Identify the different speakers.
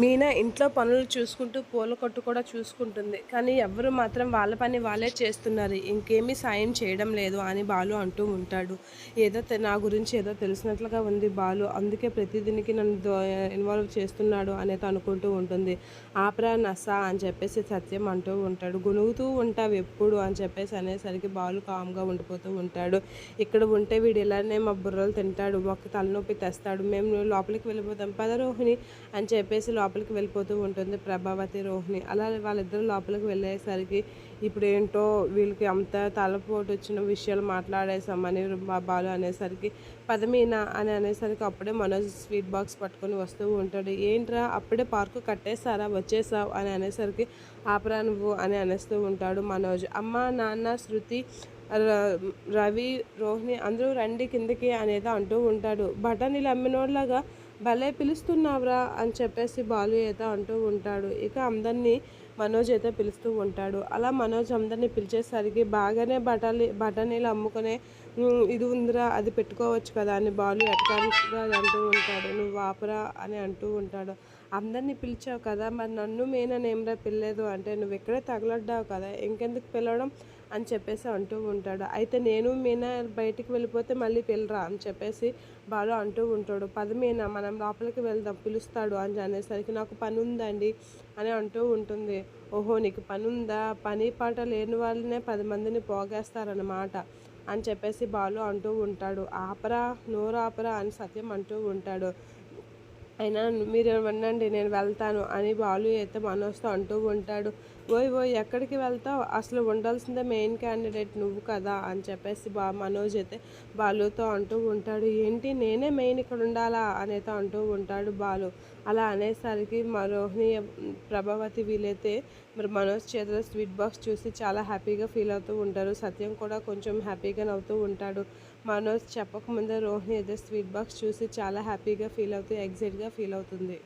Speaker 1: మీనా ఇంట్లో పనులు చూసుకుంటూ పూల కొట్టు కూడా చూసుకుంటుంది. కానీ ఎవరు మాత్రం వాళ్ళ పని వాళ్ళే చేస్తున్నారు. ఇంకేమీ సాయం చేయడం లేదు అని బాలు అంటూ ఉంటాడు. ఏదో నా గురించి ఏదో తెలిసినట్లుగా ఉంది బాలు. అందుకే ప్రతిదినికి నన్ను దో- ఇన్వాల్వ్ చేస్తున్నాడు అనేది అనుకుంటూ ఉంటుంది. ఆపరా నసా అని చెప్పేసి సత్యం అంటూ ఉంటాడు. గునుగుతూ ఉంటావు ఎప్పుడు అని చెప్పేసి అనేసరికి బాలు కామ్గా ఉండిపోతూ ఉంటాడు. ఇక్కడ ఉంటే వీడు ఇలానే మా బుర్రలు తింటాడు. ఒక తలనొప్పి తెస్తాడు. మేము లోపలికి వెళ్ళిపోతాం. పద రోహిణి అని చెప్పేసి లోపల లోపలికి వెళ్ళిపోతూ ఉంటుంది ప్రభావతి రోహిణి. అలా వాళ్ళిద్దరూ లోపలికి వెళ్ళేసరికి ఇప్పుడు ఏంటో వీళ్ళకి అంత తలపోటు వచ్చిన విషయాలు మాట్లాడేసామని మా బాలు అనేసరికి పదమీనా అని అనేసరికి అప్పుడే మనోజ్ స్వీట్ బాక్స్ పట్టుకొని వస్తూ ఉంటాడు. ఏంట్రా అప్పుడే పార్కు కట్టేశారా వచ్చేసావు అని అనేసరికి ఆపరా నువ్వు అని అనేస్తూ ఉంటాడు మనోజ్. అమ్మ నాన్న శృతి ర- రవి రోహిణి అందరూ రండి కిందకి అనేది అంటూ ఉంటాడు. బఠానీలు అమ్మినోళ్ళగా భలే పిలుస్తున్నావురా అని చెప్పేసి బాలు అయితే అంటూ ఉంటాడు. ఇక అందరినీ మనోజ్ అయితే పిలుస్తూ ఉంటాడు. అలా మనోజ్ అందరినీ పిలిచేసరికి బాగానే బఠానీ బఠానీలు అమ్ముకునే ఇది ఉందిరా అది పెట్టుకోవచ్చు కదా అని బాలు ఎట్టాగా అంటూ ఉంటాడు. నువ్వు వాపరా అని అంటూ ఉంటాడు. అందరినీ పిలిచావు కదా మరి నన్ను మేననేమ్రా పిల్లలేదు అంటే నువ్వు ఎక్కడే తగలడ్డావు కదా ఇంకెందుకు పిలవడం? అని చెప్పేసి అంటూ ఉంటాడు. అయితే నేను మీనా బయటికి వెళ్ళిపోతే మళ్ళీ పిల్లరా అని చెప్పేసి బాలు అంటూ ఉంటాడు. పది మీనా మనం లోపలికి వెళ్దాం పిలుస్తాడు అని అనేసరికి నాకు పని ఉందండి అని అంటూ ఉంటుంది. ఓహో నీకు పని ఉందా పని పాట లేని వాళ్ళనే పది మందిని పోగేస్తారన్నమాట అని చెప్పేసి బాలు అంటూ ఉంటాడు. ఆపరా నోరు ఆపరా అని సత్యం అంటూ ఉంటాడు. అయినా మీరు వినండి నేను వెళ్తాను అని బాలు అయితే మనోజ్తో అంటూ ఉంటాడు. ఓయ్ ఓయ్ ఎక్కడికి వెళ్తావు? అసలు ఉండాల్సిందే మెయిన్ క్యాండిడేట్ నువ్వు కదా అని చెప్పేసి బా మనోజ్ అయితే బాలుతో అంటూ ఉంటాడు. ఏంటి నేనే మెయిన్ ఇక్కడ ఉండాలా? అనేది అంటూ ఉంటాడు బాలు. అలా అనేసరికి మా రోహిణి ప్రభావతి వీలైతే మరి మనోజ్ చేతిలో స్వీట్ బాక్స్ చూసి చాలా హ్యాపీగా ఫీల్ అవుతూ ఉంటారు. సత్యం కూడా కొంచెం హ్యాపీగా నవ్వుతూ ఉంటాడు. మనోజ్ చెప్పకముందే రోహిణి అయితే స్వీట్ బాక్స్ చూసి చాలా హ్యాపీగా ఫీల్ అవుతూ ఎగ్జైట్గా ఫీల్ అవుతుంది.